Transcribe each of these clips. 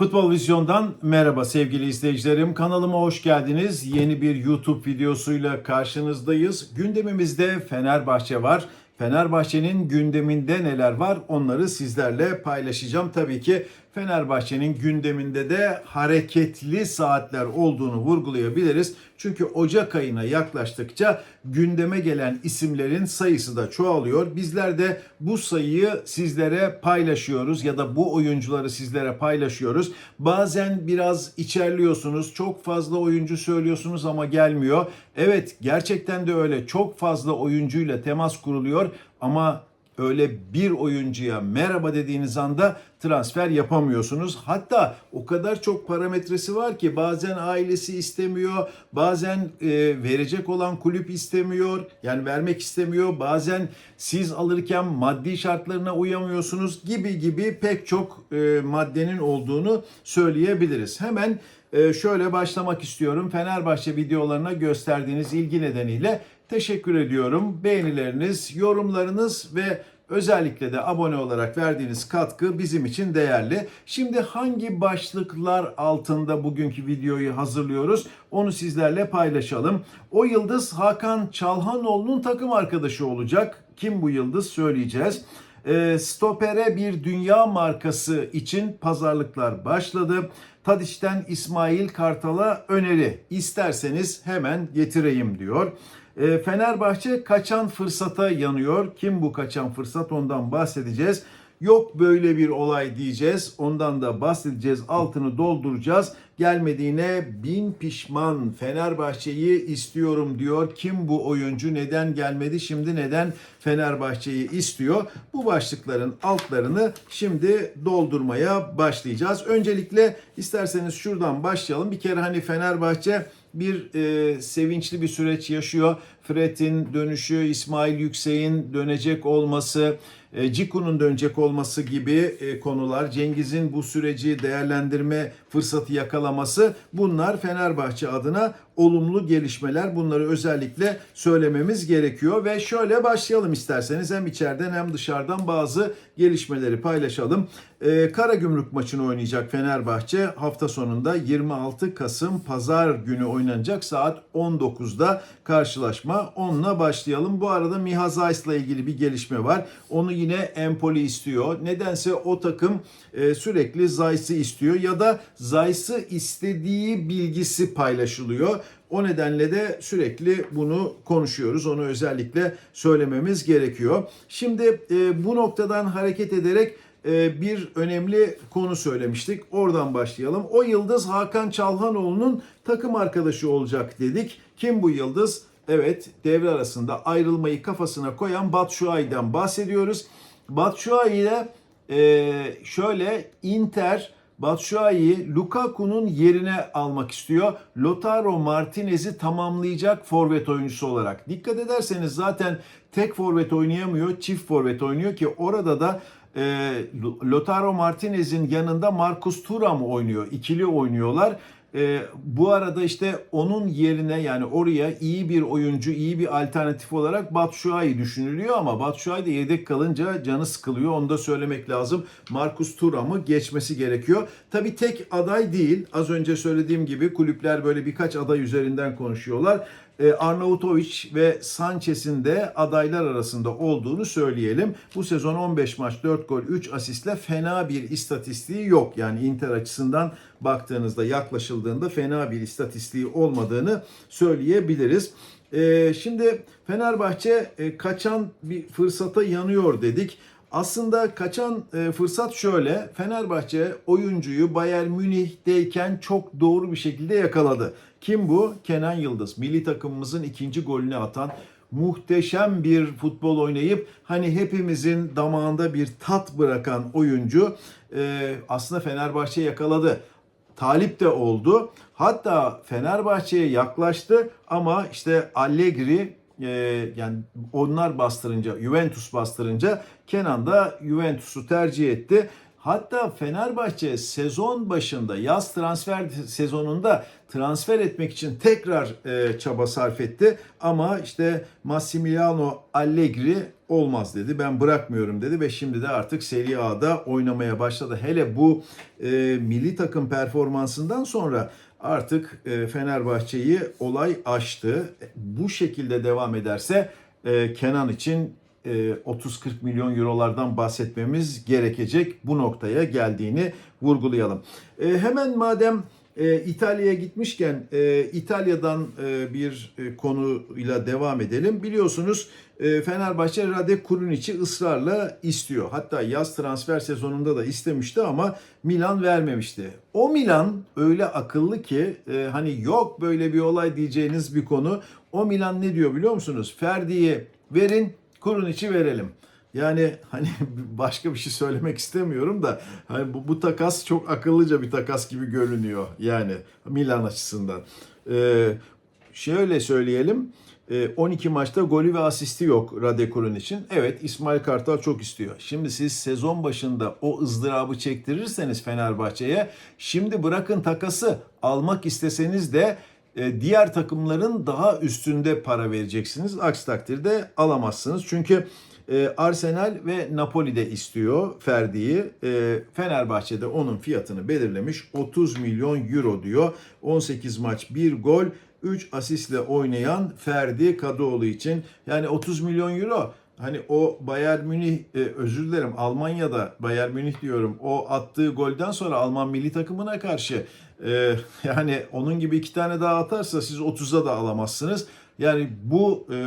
Futbol Vizyon'dan merhaba sevgili izleyicilerim. Kanalıma hoş geldiniz. Yeni bir YouTube videosuyla karşınızdayız. Gündemimizde Fenerbahçe var. Fenerbahçe'nin gündeminde neler var onları sizlerle paylaşacağım. Tabii ki Fenerbahçe'nin gündeminde de hareketli saatler olduğunu vurgulayabiliriz. Çünkü Ocak ayına yaklaştıkça gündeme gelen isimlerin sayısı da çoğalıyor. Bizler de bu sayıyı sizlere paylaşıyoruz ya da bu oyuncuları sizlere paylaşıyoruz. Bazen biraz içerliyorsunuz. Çok fazla oyuncu söylüyorsunuz ama gelmiyor. Evet gerçekten de öyle. Çok fazla oyuncuyla temas kuruluyor ama öyle bir oyuncuya merhaba dediğiniz anda transfer yapamıyorsunuz. Hatta o kadar çok parametresi var ki bazen ailesi istemiyor, bazen e, verecek olan kulüp istemiyor, yani vermek istemiyor. Bazen siz alırken maddi şartlarına uyamıyorsunuz gibi gibi pek çok e, maddenin olduğunu söyleyebiliriz. Hemen e, şöyle başlamak istiyorum. Fenerbahçe videolarına gösterdiğiniz ilgi nedeniyle teşekkür ediyorum. Beğenileriniz, yorumlarınız ve özellikle de abone olarak verdiğiniz katkı bizim için değerli. Şimdi hangi başlıklar altında bugünkü videoyu hazırlıyoruz? Onu sizlerle paylaşalım. O yıldız Hakan Çalhanoğlu'nun takım arkadaşı olacak. Kim bu yıldız söyleyeceğiz. E, Stopere bir dünya markası için pazarlıklar başladı. Tadiç'ten İsmail Kartal'a öneri. İsterseniz hemen getireyim diyor. E, Fenerbahçe kaçan fırsata yanıyor. Kim bu kaçan fırsat ondan bahsedeceğiz. Yok böyle bir olay diyeceğiz. Ondan da bahsedeceğiz. Altını dolduracağız. Gelmediğine bin pişman Fenerbahçe'yi istiyorum diyor. Kim bu oyuncu? Neden gelmedi? Şimdi neden Fenerbahçe'yi istiyor? Bu başlıkların altlarını şimdi doldurmaya başlayacağız. Öncelikle isterseniz şuradan başlayalım. Bir kere hani Fenerbahçe bir e, sevinçli bir süreç yaşıyor. Fred'in dönüşü, İsmail Yüksek'in dönecek olması, Ciku'nun dönecek olması gibi e, konular, Cengiz'in bu süreci değerlendirme fırsatı yakalaması bunlar Fenerbahçe adına olumlu gelişmeler. Bunları özellikle söylememiz gerekiyor ve şöyle başlayalım isterseniz hem içeriden hem dışarıdan bazı gelişmeleri paylaşalım. E, Karagümrük maçını oynayacak Fenerbahçe hafta sonunda 26 Kasım Pazar günü oynanacak saat 19'da karşılaşma. Onunla başlayalım. Bu arada Miha Zays'la ilgili bir gelişme var. Onu yine Empoli istiyor. Nedense o takım e, sürekli Zays'ı istiyor ya da Zays'ı istediği bilgisi paylaşılıyor. O nedenle de sürekli bunu konuşuyoruz. Onu özellikle söylememiz gerekiyor. Şimdi e, bu noktadan hareket ederek e, bir önemli konu söylemiştik. Oradan başlayalım. O yıldız Hakan Çalhanoğlu'nun takım arkadaşı olacak dedik. Kim bu yıldız? Evet devre arasında ayrılmayı kafasına koyan Batshuayi'den bahsediyoruz. Batshuayi ile e, şöyle Inter Batshuayi'yi Lukaku'nun yerine almak istiyor. Lautaro Martinez'i tamamlayacak forvet oyuncusu olarak. Dikkat ederseniz zaten tek forvet oynayamıyor, çift forvet oynuyor ki orada da e, Lautaro Martinez'in yanında Marcus Thuram oynuyor. İkili oynuyorlar. E, bu arada işte onun yerine yani oraya iyi bir oyuncu, iyi bir alternatif olarak Batshuayi düşünülüyor ama Batshuayi de yedek kalınca canı sıkılıyor. Onu da söylemek lazım. Marcus Thuram'ı geçmesi gerekiyor. Tabii tek aday değil. Az önce söylediğim gibi kulüpler böyle birkaç aday üzerinden konuşuyorlar. E, Arnautovic ve Sanchez'in de adaylar arasında olduğunu söyleyelim. Bu sezon 15 maç 4 gol 3 asistle fena bir istatistiği yok. Yani Inter açısından baktığınızda yaklaşıldığında fena bir istatistiği olmadığını söyleyebiliriz. E, şimdi Fenerbahçe e, kaçan bir fırsata yanıyor dedik. Aslında kaçan e, fırsat şöyle. Fenerbahçe oyuncuyu Bayern Münih'teyken çok doğru bir şekilde yakaladı. Kim bu? Kenan Yıldız. Milli takımımızın ikinci golünü atan muhteşem bir futbol oynayıp hani hepimizin damağında bir tat bırakan oyuncu e, aslında Fenerbahçe yakaladı. Talip de oldu. Hatta Fenerbahçe'ye yaklaştı ama işte Allegri e, yani onlar bastırınca, Juventus bastırınca Kenan da Juventus'u tercih etti. Hatta Fenerbahçe sezon başında yaz transfer sezonunda transfer etmek için tekrar e, çaba sarf etti. Ama işte Massimiliano Allegri olmaz dedi. Ben bırakmıyorum dedi ve şimdi de artık Serie A'da oynamaya başladı. Hele bu e, milli takım performansından sonra artık e, Fenerbahçe'yi olay aştı. Bu şekilde devam ederse e, Kenan için e, 30-40 milyon eurolardan bahsetmemiz gerekecek. Bu noktaya geldiğini vurgulayalım. E, hemen madem e, İtalya'ya gitmişken e, İtalya'dan e, bir e, konuyla devam edelim. Biliyorsunuz e, Fenerbahçe Rade Kurunic'i ısrarla istiyor. Hatta yaz transfer sezonunda da istemişti ama Milan vermemişti. O Milan öyle akıllı ki e, hani yok böyle bir olay diyeceğiniz bir konu. O Milan ne diyor biliyor musunuz? Ferdi'yi verin, Kurunic'i verelim. Yani hani başka bir şey söylemek istemiyorum da hani bu, bu takas çok akıllıca bir takas gibi görünüyor yani Milan açısından. Ee, şöyle söyleyelim. e, 12 maçta golü ve asisti yok Radekur'un için. Evet İsmail Kartal çok istiyor. Şimdi siz sezon başında o ızdırabı çektirirseniz Fenerbahçe'ye şimdi bırakın takası almak isteseniz de e, diğer takımların daha üstünde para vereceksiniz. Aksi takdirde alamazsınız. Çünkü e, Arsenal ve Napoli de istiyor Ferdi'yi. E, Fenerbahçe'de onun fiyatını belirlemiş. 30 milyon euro diyor. 18 maç 1 gol 3 asistle oynayan Ferdi Kadıoğlu için. Yani 30 milyon euro Hani o Bayern Münih e, özür dilerim Almanya'da Bayern Münih diyorum o attığı golden sonra Alman milli takımına karşı e, yani onun gibi iki tane daha atarsa siz 30'a da alamazsınız. Yani bu e,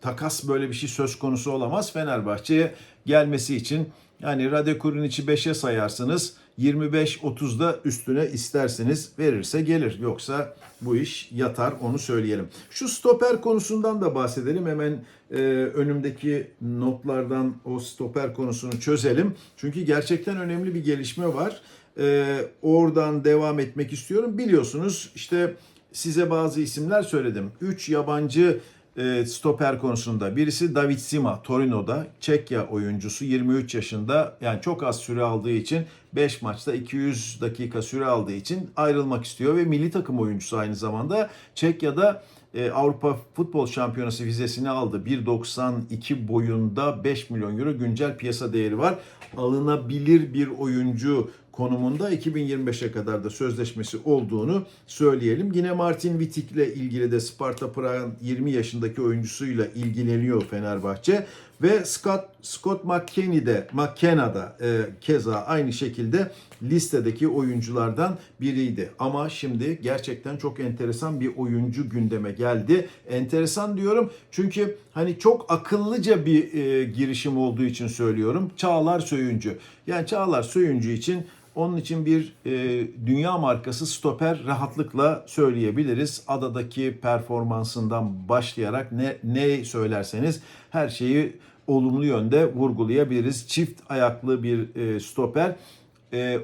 takas böyle bir şey söz konusu olamaz. Fenerbahçe'ye gelmesi için yani Rade Kurinic'i 5'e sayarsınız. 25-30'da üstüne isterseniz verirse gelir. Yoksa bu iş yatar onu söyleyelim. Şu stoper konusundan da bahsedelim. Hemen e, önümdeki notlardan o stoper konusunu çözelim. Çünkü gerçekten önemli bir gelişme var. E, oradan devam etmek istiyorum. Biliyorsunuz işte size bazı isimler söyledim. 3 yabancı e, stoper konusunda. Birisi David Sima Torino'da Çekya oyuncusu 23 yaşında yani çok az süre aldığı için 5 maçta 200 dakika süre aldığı için ayrılmak istiyor ve milli takım oyuncusu aynı zamanda Çekya'da e, Avrupa Futbol Şampiyonası vizesini aldı. 1.92 boyunda 5 milyon euro güncel piyasa değeri var. Alınabilir bir oyuncu konumunda 2025'e kadar da sözleşmesi olduğunu söyleyelim. Yine Martin Vitik ile ilgili de Sparta Prag'ın 20 yaşındaki oyuncusuyla ilgileniyor Fenerbahçe ve Scott Scott McKennie de McKenna da e, keza aynı şekilde listedeki oyunculardan biriydi. Ama şimdi gerçekten çok enteresan bir oyuncu gündeme geldi. Enteresan diyorum çünkü hani çok akıllıca bir e, girişim olduğu için söylüyorum. Çağlar Söyüncü. Yani Çağlar Söyüncü için onun için bir e, dünya markası stoper rahatlıkla söyleyebiliriz. Adadaki performansından başlayarak ne ne söylerseniz her şeyi olumlu yönde vurgulayabiliriz. Çift ayaklı bir e, stoper. E,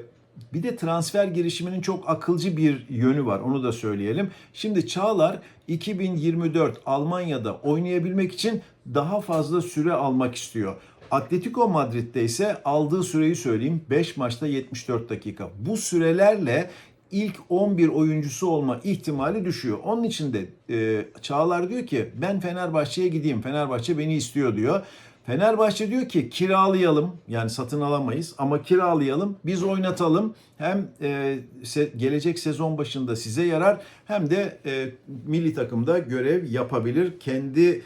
bir de transfer girişiminin çok akılcı bir yönü var. Onu da söyleyelim. Şimdi Çağlar 2024 Almanya'da oynayabilmek için daha fazla süre almak istiyor. Atletico Madrid'de ise aldığı süreyi söyleyeyim 5 maçta 74 dakika. Bu sürelerle ilk 11 oyuncusu olma ihtimali düşüyor. Onun için de e, Çağlar diyor ki ben Fenerbahçe'ye gideyim. Fenerbahçe beni istiyor diyor. Fenerbahçe diyor ki kiralayalım. Yani satın alamayız. Ama kiralayalım. Biz oynatalım. Hem e, se- gelecek sezon başında size yarar hem de e, milli takımda görev yapabilir. Kendi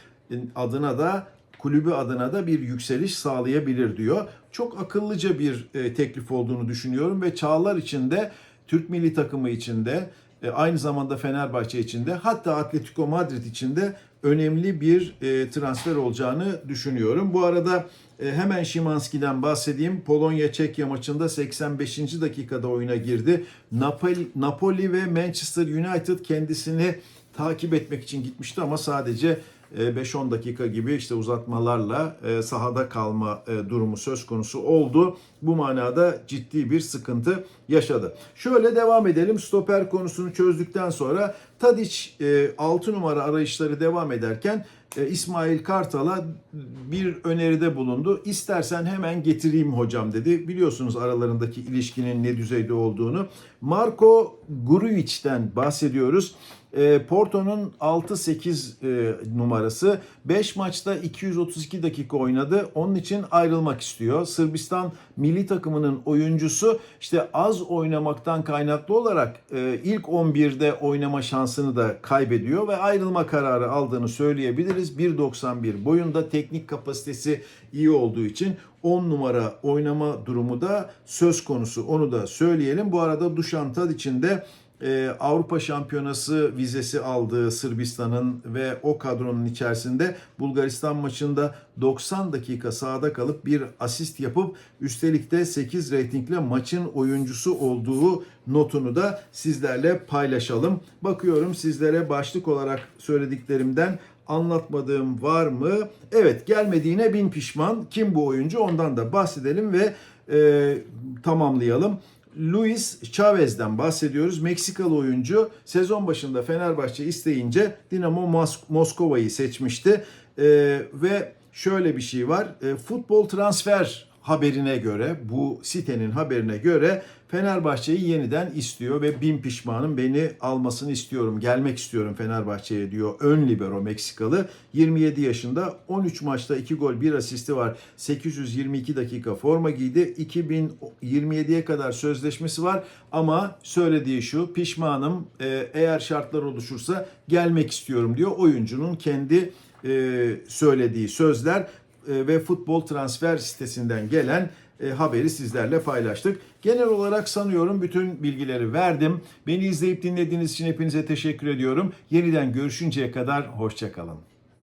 adına da kulübü adına da bir yükseliş sağlayabilir diyor. Çok akıllıca bir e, teklif olduğunu düşünüyorum ve Çağlar için de Türk milli takımı için de e, aynı zamanda Fenerbahçe için de hatta Atletico Madrid için de önemli bir e, transfer olacağını düşünüyorum. Bu arada e, hemen Şimanski'den bahsedeyim. Polonya-Çekya maçında 85. dakikada oyuna girdi. Napoli, Napoli ve Manchester United kendisini takip etmek için gitmişti ama sadece 5-10 dakika gibi işte uzatmalarla e, sahada kalma e, durumu söz konusu oldu bu manada ciddi bir sıkıntı yaşadı. Şöyle devam edelim. Stoper konusunu çözdükten sonra Tadic 6 numara arayışları devam ederken e, İsmail Kartal'a bir öneride bulundu. İstersen hemen getireyim hocam dedi. Biliyorsunuz aralarındaki ilişkinin ne düzeyde olduğunu. Marco Grujić'ten bahsediyoruz. E, Porto'nun 6-8 e, numarası 5 maçta 232 dakika oynadı. Onun için ayrılmak istiyor. Sırbistan milli takımının oyuncusu işte az oynamaktan kaynaklı olarak e, ilk 11'de oynama şansını da kaybediyor ve ayrılma kararı aldığını söyleyebiliriz. 1.91 boyunda teknik kapasitesi iyi olduğu için 10 numara oynama durumu da söz konusu. Onu da söyleyelim. Bu arada Dušan Tadić'in de e, Avrupa Şampiyonası vizesi aldığı Sırbistan'ın ve o kadronun içerisinde Bulgaristan maçında 90 dakika sahada kalıp bir asist yapıp üstelik de 8 reytingle maçın oyuncusu olduğu notunu da sizlerle paylaşalım. Bakıyorum sizlere başlık olarak söylediklerimden anlatmadığım var mı? Evet gelmediğine bin pişman. Kim bu oyuncu ondan da bahsedelim ve e, tamamlayalım. Luis Chavez'den bahsediyoruz. Meksikalı oyuncu sezon başında Fenerbahçe isteyince Dinamo Mos- Moskova'yı seçmişti. Ee, ve şöyle bir şey var. Ee, futbol transfer haberine göre, bu sitenin haberine göre Fenerbahçe'yi yeniden istiyor ve bin pişmanım beni almasını istiyorum, gelmek istiyorum Fenerbahçe'ye diyor ön libero Meksikalı. 27 yaşında 13 maçta 2 gol 1 asisti var. 822 dakika forma giydi. 2027'ye kadar sözleşmesi var ama söylediği şu pişmanım e, eğer şartlar oluşursa gelmek istiyorum diyor. Oyuncunun kendi e, söylediği sözler ve futbol transfer sitesinden gelen e, haberi sizlerle paylaştık. Genel olarak sanıyorum bütün bilgileri verdim. Beni izleyip dinlediğiniz için hepinize teşekkür ediyorum. Yeniden görüşünceye kadar hoşçakalın.